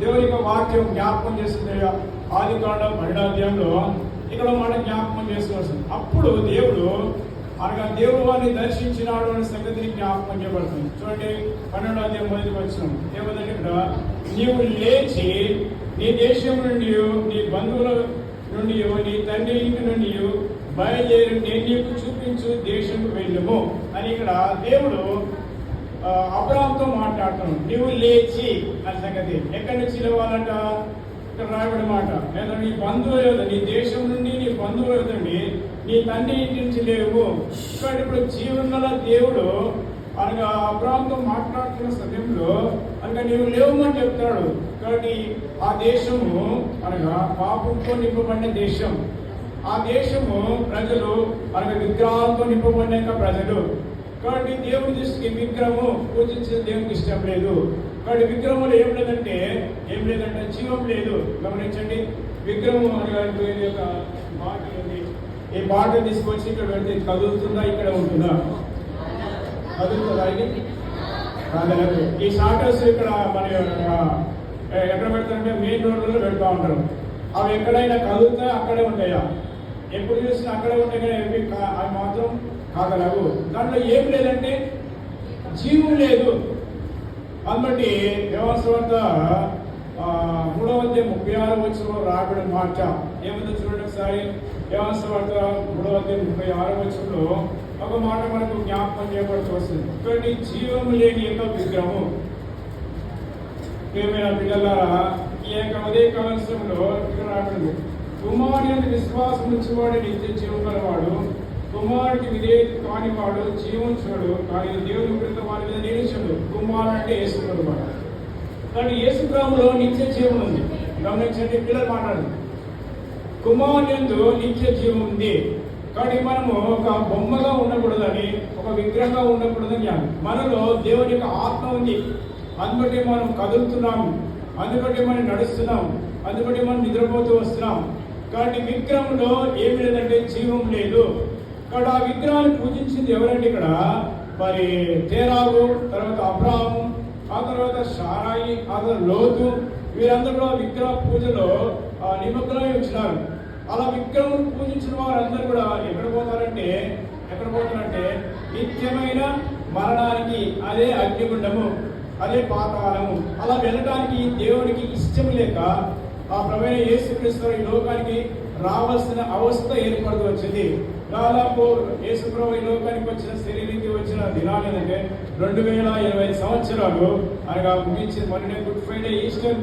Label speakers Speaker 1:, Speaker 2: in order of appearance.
Speaker 1: దేవుని యొక్క వాక్యం జ్ఞాపకం చేస్తుంది ఆది కాండం ఇక్కడ మాట జ్ఞాపకం చేసుకోవాల్సింది. అప్పుడు దేవుడు అనగా దేవుడు వారిని దర్శించినాడు అనే సంగతిని జ్ఞాపకం చేయబడుతుంది. చూడండి పన్నెండో అధ్యాయం మొదటి వచ్చిన. ఏమంటే ఇక్కడ నీవు లేచి నీ దేశం నుండి నీ బంధువుల నుండి నీ తండ్రి ఇంటి నుండి బయలుదేరి నేను నీకు చూపించు దేశంకు వెళ్ళము. అని ఇక్కడ దేవుడు ఆ, అబ్రాహాంతో మాట్లాడుతున్నాడు నీవు లేచి అని సంగతి. ఎక్కడి నుంచి లేవాలంట? ఇక్కడ రాయబడి మాట. లేదా నీ బంధువు ఎవరు? నీ దేశం నుండి నీ బంధువు ఎవరండి నీ తండ్రి ఇంటి నుంచి లేవు. ఇక్కడ ఇప్పుడు జీవనగల దేవుడు అనగా అబ్రాహాంతో మాట్లాడుతున్న సమయంలో అనగా నీవు లేవమని చెప్తాడు కాబట్టి ఆ దేశము అనగా పాపంతో నింపబడిన దేశం. ఆ దేశము ప్రజలు అనగా విగ్రహాలతో నింపబడిన ప్రజలు. కాబట్టి దేవుని దృష్టికి విగ్రహము పూజించిన దేవునికి ఇష్టం లేదు. కాబట్టి విగ్రహంలో ఏం లేదంటే ఏం లేదంటే జీవం లేదు. గమనించండి విగ్రహం అనే యొక్క మాట ఉంది ఈ మాట తీసుకొచ్చి ఇక్కడ పెడితే కదులుతుందా ఇక్కడ ఉంటుందా? కదులుతుందా ఇది ఈ షార్టర్స్ ఇక్కడ మన ఎక్కడ పెడతారంటే మెయిన్ రోడ్లలో పెడతా ఉంటారు. అవి ఎక్కడైనా కదులుతాయి అక్కడే ఉంటాయా? ఎప్పుడు చూసినా అక్కడే ఉంటాయి కానీ కా- అవి మాత్రం కాగలవు దాంట్లో ఏం లేదంటే జీవం లేదు. అందుబట్టి వ్యవస్థ మూడవ అధ్యాయం ముప్పై ఆరు వచ్చిన రాబడి మార్చ ఏముందో చూడండి ఒకసారి. వ్యవస్థ మూడవ అధ్యాయం ముప్పై ఆరు వచ్చంలో ఒక మాట మనకు జ్ఞాపకం చేయబడుతూ వస్తుంది చూడండి జీవము లేని యొక్క విగ్రహము. ప్రియమైన పిల్లలారా ఈ యొక్క ఉదయ కాలంలో ఇక్కడ రాబడింది కుమారుని విశ్వాసం ఉంచేవాడు నిత్య జీవం గలవాడు కుమారుడికి విధేయత కానివాడు జీవించడు కానీ దేవుని క్రింద వారి మీద నిలిచాడు. కుమారుడు అంటే యేసుప్రభు మాట కానీ యేసుప్రభులో నిత్య జీవం ఉంది. గమనించండి పిల్లలు మాట్లాడండి. కుమారుని యందు నిత్య జీవం ఉంది. కానీ మనము ఒక బొమ్మగా ఉండకూడదని ఒక విగ్రహంగా ఉండకూడదని జ్ఞానం. మనలో దేవుని యొక్క ఆత్మ ఉంది. అందుబట్టి మనం కదులుతున్నాం. అందుబట్టి మనం నడుస్తున్నాం. అందుబట్టి మనం నిద్రపోతూ వస్తున్నాం. కాబట్టి విగ్రహంలో ఏమి లేదంటే జీవం లేదు. ఇక్కడ ఆ విగ్రహాన్ని పూజించింది ఎవరండి ఇక్కడ? మరి తేరాగు తర్వాత అబ్రాహము ఆ తర్వాత షారాయి ఆ తర్వాత లోతు వీరందరూ కూడా విగ్రహ పూజలో నిమగ్నమై వచ్చినారు. అలా విగ్రహం పూజించిన వారందరూ కూడా ఎక్కడ పోతారంటే ఎక్కడ పోతారంటే నిత్యమైన మరణానికి అదే అగ్నిగుండము అదే పాతాళము. అలా వెళ్ళడానికి దేవునికి ఇష్టం లేక ఆ ప్రవీణ యేసుక్రీస్తు ఈ లోకానికి రావాల్సిన అవస్థ ఏర్పడుతూ వచ్చింది దాదాపు యేసుప్రభు ఈ లోకానికి వచ్చిన శరీరానికి వచ్చిన దినాలు ఏంటంటే రెండు వేల ఇరవై సంవత్సరాలు అనగా ముగించి మొన్న గుడ్ ఫ్రైడే ఈస్టర్